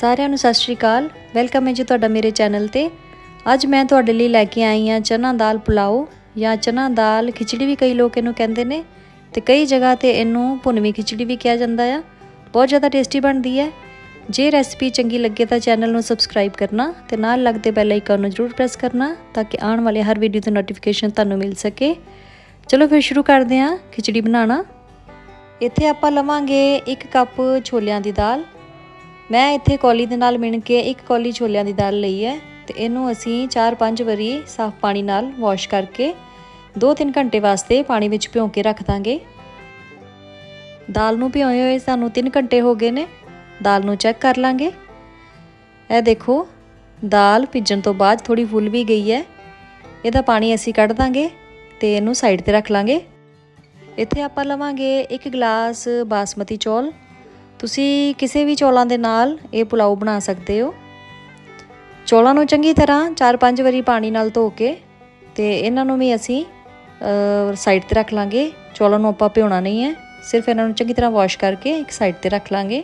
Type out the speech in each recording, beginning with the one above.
ਸਾਰਿਆਂ ਨੂੰ ਸਤਿ ਸ਼੍ਰੀ ਅਕਾਲ। ਵੈਲਕਮ ਹੈ ਜੀ ਤੁਹਾਡਾ ਮੇਰੇ ਚੈਨਲ ਤੇ। ਅੱਜ ਮੈਂ ਤੁਹਾਡੇ ਲਈ ਲੈ ਕੇ ਆਈ ਹਾਂ ਚਨਾ ਦਾਲ ਪੁਲਾਓ ਜਾਂ ਚਨਾ ਦਾਲ ਖਿਚੜੀ ਵੀ ਕਈ ਲੋਕ ਇਹਨੂੰ ਕਹਿੰਦੇ ਨੇ ਤੇ ਕਈ ਜਗ੍ਹਾ ਤੇ ਇਹਨੂੰ ਭੁਨਵੀਂ ਖਿਚੜੀ ਵੀ ਕਿਹਾ ਜਾਂਦਾ ਆ। ਬਹੁਤ ਜ਼ਿਆਦਾ ਟੇਸਟੀ ਬਣਦੀ ਹੈ। ਜੇ ਰੈਸਪੀ ਚੰਗੀ ਲੱਗੇ ਤਾਂ ਚੈਨਲ ਨੂੰ ਸਬਸਕ੍ਰਾਈਬ ਕਰਨਾ ਤੇ ਨਾਲ ਲੱਗਦੇ ਬੈਲ ਆਈਕਨ ਨੂੰ ਜ਼ਰੂਰ ਪ੍ਰੈਸ ਕਰਨਾ ਤਾਂ ਕਿ ਆਉਣ ਵਾਲੇ ਹਰ ਵੀਡੀਓ ਦੀ ਨੋਟੀਫਿਕੇਸ਼ਨ ਤੁਹਾਨੂੰ ਮਿਲ ਸਕੇ। ਚਲੋ ਫਿਰ ਸ਼ੁਰੂ ਕਰਦੇ ਹਾਂ ਖਿਚੜੀ ਬਣਾਉਣਾ। ਇੱਥੇ ਆਪਾਂ ਲਵਾਂਗੇ 1 ਕੱਪ ਛੋਲਿਆਂ ਦੀ ਦਾਲ। ਮੈਂ ਇੱਥੇ ਕੌਲੀ ਦੇ ਨਾਲ ਮਿਣ ਕੇ ਇੱਕ ਕੌਲੀ ਛੋਲਿਆਂ ਦੀ ਦਾਲ ਲਈ ਹੈ ਤੇ ਇਹਨੂੰ ਅਸੀਂ 4-5 ਵਾਰੀ ਸਾਫ਼ ਪਾਣੀ ਨਾਲ ਵਾਸ਼ ਕਰਕੇ 2-3 ਘੰਟੇ ਵਾਸਤੇ ਪਾਣੀ ਵਿੱਚ ਭਿਓ ਕੇ ਰੱਖ ਦਾਂਗੇ। ਦਾਲ ਨੂੰ ਭਿਓਏ ਹੋਏ ਸਾਨੂੰ 3 ਘੰਟੇ ਹੋ ਗਏ ਨੇ। ਦਾਲ ਨੂੰ ਚੈੱਕ ਕਰ ਲਾਂਗੇ। ਇਹ ਦੇਖੋ, ਦਾਲ ਭਿੱਜਣ ਤੋਂ ਬਾਅਦ ਥੋੜੀ ਫੁੱਲ ਵੀ ਗਈ ਹੈ। ਇਹਦਾ ਪਾਣੀ ਅਸੀਂ ਕੱਢ ਦਾਂਗੇ ਤੇ ਇਹਨੂੰ ਸਾਈਡ ਤੇ ਰੱਖ ਲਾਂਗੇ। ਇੱਥੇ ਆਪਾਂ ਲਵਾਂਗੇ 1 ਗਲਾਸ ਬਾਸਮਤੀ ਚੌਲ। ਤੁਸੀਂ ਕਿਸੇ ਵੀ ਚੌਲਾਂ ਦੇ ਨਾਲ ਇਹ ਪੁਲਾਓ ਬਣਾ ਸਕਦੇ ਹੋ। ਚੌਲਾਂ ਨੂੰ ਚੰਗੀ ਤਰ੍ਹਾਂ 4-5 ਵਾਰੀ ਪਾਣੀ ਨਾਲ ਧੋ ਕੇ ਤੇ ਇਹਨਾਂ ਨੂੰ ਵੀ ਅਸੀਂ ਸਾਈਡ ਤੇ ਰੱਖ ਲਾਂਗੇ। ਚੌਲਾਂ ਨੂੰ ਆਪਾਂ ਭਿਉਣਾ ਨਹੀਂ ਹੈ। ਸਿਰਫ ਇਹਨਾਂ ਨੂੰ ਚੰਗੀ ਤਰ੍ਹਾਂ ਵਾਸ਼ ਕਰਕੇ ਇੱਕ ਸਾਈਡ ਤੇ ਰੱਖ ਲਾਂਗੇ।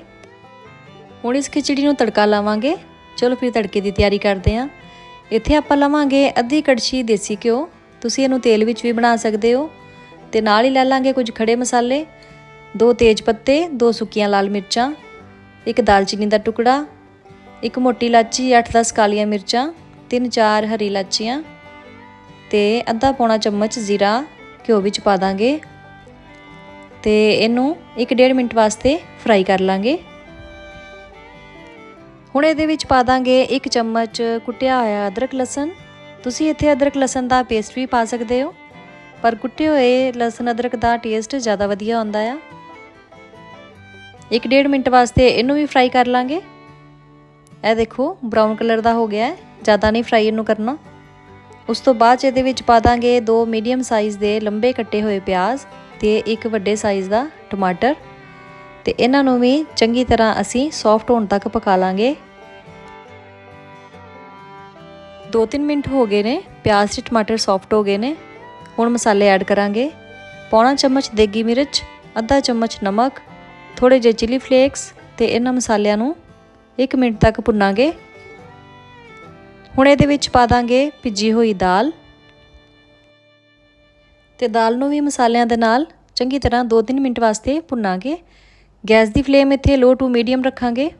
ਹੁਣ ਇਸ ਖਿਚੜੀ ਨੂੰ ਤੜਕਾ ਲਾਵਾਂਗੇ। ਚਲੋ ਫਿਰ ਤੜਕੇ ਦੀ ਤਿਆਰੀ ਕਰਦੇ ਹਾਂ। ਇੱਥੇ ਆਪਾਂ ਲਵਾਂਗੇ ਅੱਧੀ ਕੜਛੀ ਦੇਸੀ ਘਿਓ। ਤੁਸੀਂ ਇਹਨੂੰ ਤੇਲ ਵਿੱਚ ਵੀ ਬਣਾ ਸਕਦੇ ਹੋ। ਤੇ ਨਾਲ ਹੀ ਲੈ ਲਾਂਗੇ ਕੁਝ ਖੜੇ ਮਸਾਲੇ। ਦੋ ਤੇਜ ਪੱਤੇ, ਦੋ ਸੁੱਕੀਆਂ ਲਾਲ ਮਿਰਚਾਂ, ਇੱਕ ਦਾਲਚੀਨੀ ਦਾ ਟੁਕੜਾ, ਇੱਕ ਮੋਟੀ ਇਲਾਚੀ 8-10 ਕਾਲੀਆਂ ਮਿਰਚਾਂ, ਤਿੰਨ ਚਾਰ ਹਰੀ ਇਲਾਚੀਆਂ ਤੇ ਅੱਧਾ ਪੌਣਾ ਚਮਚ ਜ਼ੀਰਾ ਘਿਓ ਵਿੱਚ ਪਾ ਦਾਂਗੇ ਤੇ ਇਹਨੂੰ 1.5 ਮਿੰਟ ਵਾਸਤੇ ਫਰਾਈ ਕਰ ਲਾਂਗੇ। ਹੁਣ ਇਹਦੇ ਵਿੱਚ ਪਾ ਦਾਂਗੇ ਇੱਕ ਚਮਚ ਕੁੱਟਿਆ ਹੋਇਆ ਅਦਰਕ ਲਸਣ। ਤੁਸੀਂ ਇੱਥੇ ਅਦਰਕ ਲਸਣ ਦਾ ਪੇਸਟ ਵੀ ਪਾ ਸਕਦੇ ਹੋ, ਪਰ ਕੁੱਟੇ ਹੋਏ ਲਸਣ ਅਦਰਕ ਦਾ ਟੇਸਟ ਜ਼ਿਆਦਾ ਵਧੀਆ ਆਉਂਦਾ ਆ। 1.5 ਮਿੰਟ ਵਾਸਤੇ ਇਹਨੂੰ ਵੀ ਫਰਾਈ ਕਰ ਲਾਂਗੇ। ਇਹ ਦੇਖੋ ਬ੍ਰਾਊਨ ਕਲਰ ਦਾ ਹੋ ਗਿਆ ਹੈ। ਜ਼ਿਆਦਾ ਨਹੀਂ ਫਰਾਈ ਇਹਨੂੰ ਕਰਨਾ। ਉਸ ਤੋਂ ਬਾਅਦ 'ਚ ਇਹਦੇ ਵਿੱਚ ਪਾ ਦਾਂਗੇ ਦੋ ਮੀਡੀਅਮ ਸਾਈਜ਼ ਦੇ ਲੰਬੇ ਕੱਟੇ ਹੋਏ ਪਿਆਜ਼ ਤੇ ਇੱਕ ਵੱਡੇ ਸਾਈਜ਼ ਦਾ ਟਮਾਟਰ। ਤੇ ਇਹਨਾਂ ਨੂੰ ਵੀ ਚੰਗੀ ਤਰ੍ਹਾਂ ਅਸੀਂ ਸੌਫਟ ਹੋਣ ਤੱਕ ਪਕਾ ਲਾਂਗੇ। 2-3 ਮਿੰਟ ਹੋ ਗਏ ਨੇ, ਪਿਆਜ਼ ਤੇ ਟਮਾਟਰ ਸੌਫਟ ਹੋ ਗਏ ਨੇ। ਹੁਣ ਮਸਾਲੇ ਐਡ ਕਰਾਂਗੇ। ਪੌਣਾ ਚਮਚ ਦੇਗੀ ਮਿਰਚ, ਅੱਧਾ ਚਮਚ ਨਮਕ ਥੋੜੇ ਜਿਹੇ ਚਿਲੀ ਫਲੇਕਸ ਤੇ ਇਹਨਾਂ ਮਸਾਲਿਆਂ ਨੂੰ 1 ਮਿੰਟ ਤੱਕ ਭੁੰਨਾਂਗੇ। ਹੁਣ ਇਹਦੇ ਵਿੱਚ ਪਾ ਦਾਂਗੇ ਭਿੱਜੀ ਹੋਈ ਦਾਲ। ਤੇ ਦਾਲ ਨੂੰ ਵੀ ਮਸਾਲਿਆਂ ਦੇ ਨਾਲ ਚੰਗੀ ਤਰ੍ਹਾਂ 2-3 ਮਿੰਟ ਵਾਸਤੇ ਭੁੰਨਾਂਗੇ। ਗੈਸ ਦੀ ਫਲੇਮ ਇੱਥੇ ਲੋ ਟੂ ਮੀਡੀਅਮ ਰੱਖਾਂਗੇ।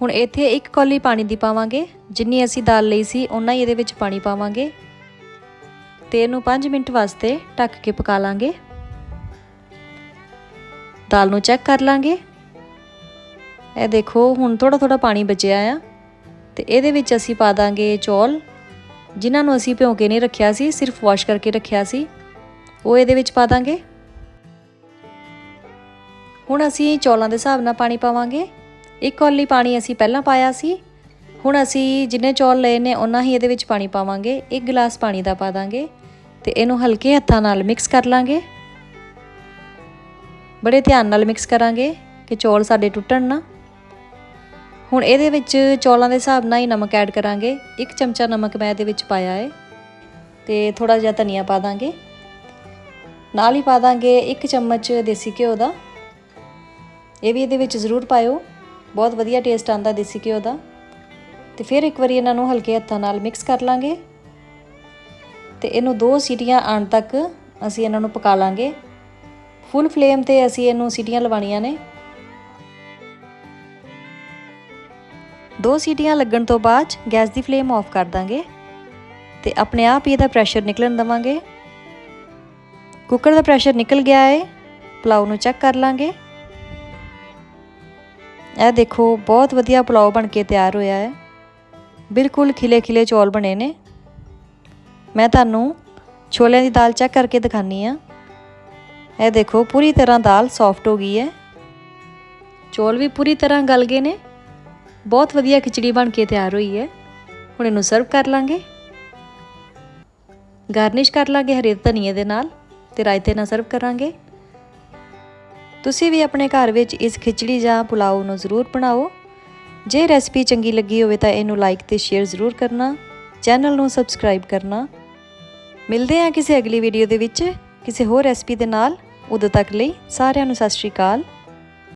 ਹੁਣ ਇੱਥੇ ਇੱਕ ਕੌਲੀ ਪਾਣੀ ਦੀ ਪਾਵਾਂਗੇ, ਜਿੰਨੀ ਅਸੀਂ ਦਾਲ ਲਈ ਸੀ ਉਨਾ ਹੀ ਇਹਦੇ ਵਿੱਚ ਪਾਣੀ ਪਾਵਾਂਗੇ। ਤੇ ਇਹਨੂੰ 5 ਮਿੰਟ ਵਾਸਤੇ ਢੱਕ ਕੇ ਪਕਾ ਲਾਂਗੇ। ਦਾਲ ਨੂੰ ਚੈੱਕ ਕਰ ਲਾਂਗੇ। ਇਹ ਦੇਖੋ, ਹੁਣ ਥੋੜਾ ਥੋੜਾ ਪਾਣੀ ਬਚਿਆ ਆ। ਤੇ ਇਹਦੇ ਵਿੱਚ ਅਸੀਂ ਪਾ ਦਾਂਗੇ ਚੌਲ, ਜਿਨ੍ਹਾਂ ਨੂੰ ਅਸੀਂ ਭਿਉਂ ਕੇ ਨਹੀਂ ਰੱਖਿਆ ਸੀ, ਸਿਰਫ ਵਾਸ਼ ਕਰਕੇ ਰੱਖਿਆ ਸੀ। ਉਹ ਇਹਦੇ ਵਿੱਚ ਪਾ ਦਾਂਗੇ। ਹੁਣ ਅਸੀਂ ਚੌਲਾਂ ਦੇ ਹਿਸਾਬ ਨਾਲ ਪਾਣੀ ਪਾਵਾਂਗੇ। ਇੱਕ ਕੌਲੀ ਪਾਣੀ ਅਸੀਂ ਪਹਿਲਾਂ ਪਾਇਆ ਸੀ। ਹੁਣ ਅਸੀਂ ਜਿੰਨੇ ਚੌਲ ਲਏ ਨੇ ਉਹਨਾਂ ਹੀ ਇਹਦੇ ਵਿੱਚ ਪਾਣੀ ਪਾਵਾਂਗੇ। ਇੱਕ ਗਲਾਸ ਪਾਣੀ ਦਾ ਪਾ ਦਾਂਗੇ। ਤੇ ਇਹਨੂੰ ਹਲਕੇ ਹੱਥਾਂ ਨਾਲ ਮਿਕਸ ਕਰ ਲਾਂਗੇ। ਬੜੇ ਧਿਆਨ ਨਾਲ ਮਿਕਸ ਕਰਾਂਗੇ ਕਿ ਚੌਲ ਸਾਡੇ ਟੁੱਟਣ ਨਾ। ਹੁਣ ਇਹਦੇ ਵਿੱਚ ਚੌਲਾਂ ਦੇ ਹਿਸਾਬ ਨਾਲ ਹੀ ਨਮਕ ਐਡ ਕਰਾਂਗੇ। ਇੱਕ ਚਮਚਾ ਨਮਕ ਮੈਂ ਇਹਦੇ ਵਿੱਚ ਪਾਇਆ ਹੈ ਤੇ ਥੋੜਾ ਜਿਹਾ ਧਨੀਆ ਪਾ ਦਾਂਗੇ। ਨਾਲ ਹੀ ਪਾ ਦਾਂਗੇ ਇੱਕ ਚਮਚ ਦੇਸੀ ਘਿਓ ਦਾ। ਇਹ ਵੀ ਇਹਦੇ ਵਿੱਚ ਜ਼ਰੂਰ ਪਾਇਓ। ਬਹੁਤ ਵਧੀਆ ਟੇਸਟ ਆਉਂਦਾ ਦੇਸੀ ਘਿਓ ਦਾ। ਤੇ ਫਿਰ ਇੱਕ ਵਾਰੀ ਇਹਨਾਂ ਨੂੰ ਹਲਕੇ ਹੱਥਾਂ ਨਾਲ ਮਿਕਸ ਕਰ ਲਾਂਗੇ। ਤੇ ਇਹਨੂੰ ਦੋ ਸੀਟੀਆਂ ਆਉਣ ਤੱਕ ਅਸੀਂ ਇਹਨਾਂ ਨੂੰ ਪਕਾ ਲਾਂਗੇ। ਫੁੱਲ ਫਲੇਮ ਤੇ ਅਸੀਂ ਇਹਨੂੰ ਸੀਟੀਆਂ ਲਵਾਉਣੀਆਂ ਨੇ। ਦੋ ਸੀਟੀਆਂ ਲੱਗਣ ਤੋਂ ਬਾਅਦ ਗੈਸ ਦੀ ਫਲੇਮ ਆਫ ਕਰ ਦਾਂਗੇ ਤੇ ਆਪਣੇ ਆਪ ਹੀ ਇਹਦਾ ਪ੍ਰੈਸ਼ਰ ਨਿਕਲਣ ਦਵਾਂਗੇ। ਕੁੱਕਰ ਦਾ ਪ੍ਰੈਸ਼ਰ ਨਿਕਲ ਗਿਆ ਹੈ ਪੁਲਾਓ ਨੂੰ ਚੈੱਕ ਕਰ ਲਾਂਗੇ। ਇਹ ਦੇਖੋ, ਬਹੁਤ ਵਧੀਆ ਪੁਲਾਓ ਬਣ ਕੇ ਤਿਆਰ ਹੋਇਆ ਹੈ। ਬਿਲਕੁਲ ਖਿਲੇ ਖਿਲੇ ਚੌਲ ਬਣੇ ਨੇ। ਮੈਂ ਤੁਹਾਨੂੰ ਛੋਲਿਆਂ ਦੀ ਦਾਲ ਚੈੱਕ ਕਰਕੇ ਦਿਖਾਨੀ ਆ ਇਹ ਦੇਖੋ, ਪੂਰੀ ਤਰ੍ਹਾਂ ਦਾਲ ਸੌਫਟ ਹੋ ਗਈ ਹੈ। ਚੌਲ ਵੀ ਪੂਰੀ ਤਰ੍ਹਾਂ ਗਲ ਗਏ ਨੇ। ਬਹੁਤ ਵਧੀਆ ਖਿਚੜੀ ਬਣ ਕੇ ਤਿਆਰ ਹੋਈ ਹੈ। ਹੁਣ ਇਹਨੂੰ ਸਰਵ ਕਰ ਲਾਂਗੇ। ਗਾਰਨਿਸ਼ ਕਰ ਲਾਂਗੇ ਹਰੇ ਧਨੀਏ ਦੇ ਨਾਲ ਤੇ ਰਾਇਤੇ ਨਾਲ ਸਰਵ ਕਰਾਂਗੇ। ਤੁਸੀਂ ਵੀ ਆਪਣੇ ਘਰ ਵਿੱਚ ਇਸ ਖਿਚੜੀ ਜਾਂ ਪੁਲਾਓ ਨੂੰ ਜ਼ਰੂਰ ਬਣਾਓ। ਜੇ ਰੈਸਪੀ ਚੰਗੀ ਲੱਗੀ ਹੋਵੇ ਤਾਂ ਇਹਨੂੰ ਲਾਈਕ ਤੇ ਸ਼ੇਅਰ ਜ਼ਰੂਰ ਕਰਨਾ। ਚੈਨਲ ਨੂੰ ਸਬਸਕ੍ਰਾਈਬ ਕਰਨਾ। ਮਿਲਦੇ ਹਾਂ ਕਿਸੇ ਅਗਲੀ ਵੀਡੀਓ ਦੇ ਵਿੱਚ ਕਿਸੇ ਹੋਰ ਰੈਸਪੀ ਦੇ ਨਾਲ। ਉਦੋਂ ਤੱਕ ਲਈ ਸਾਰਿਆਂ ਨੂੰ ਸਤਿ ਸ਼੍ਰੀ ਅਕਾਲ।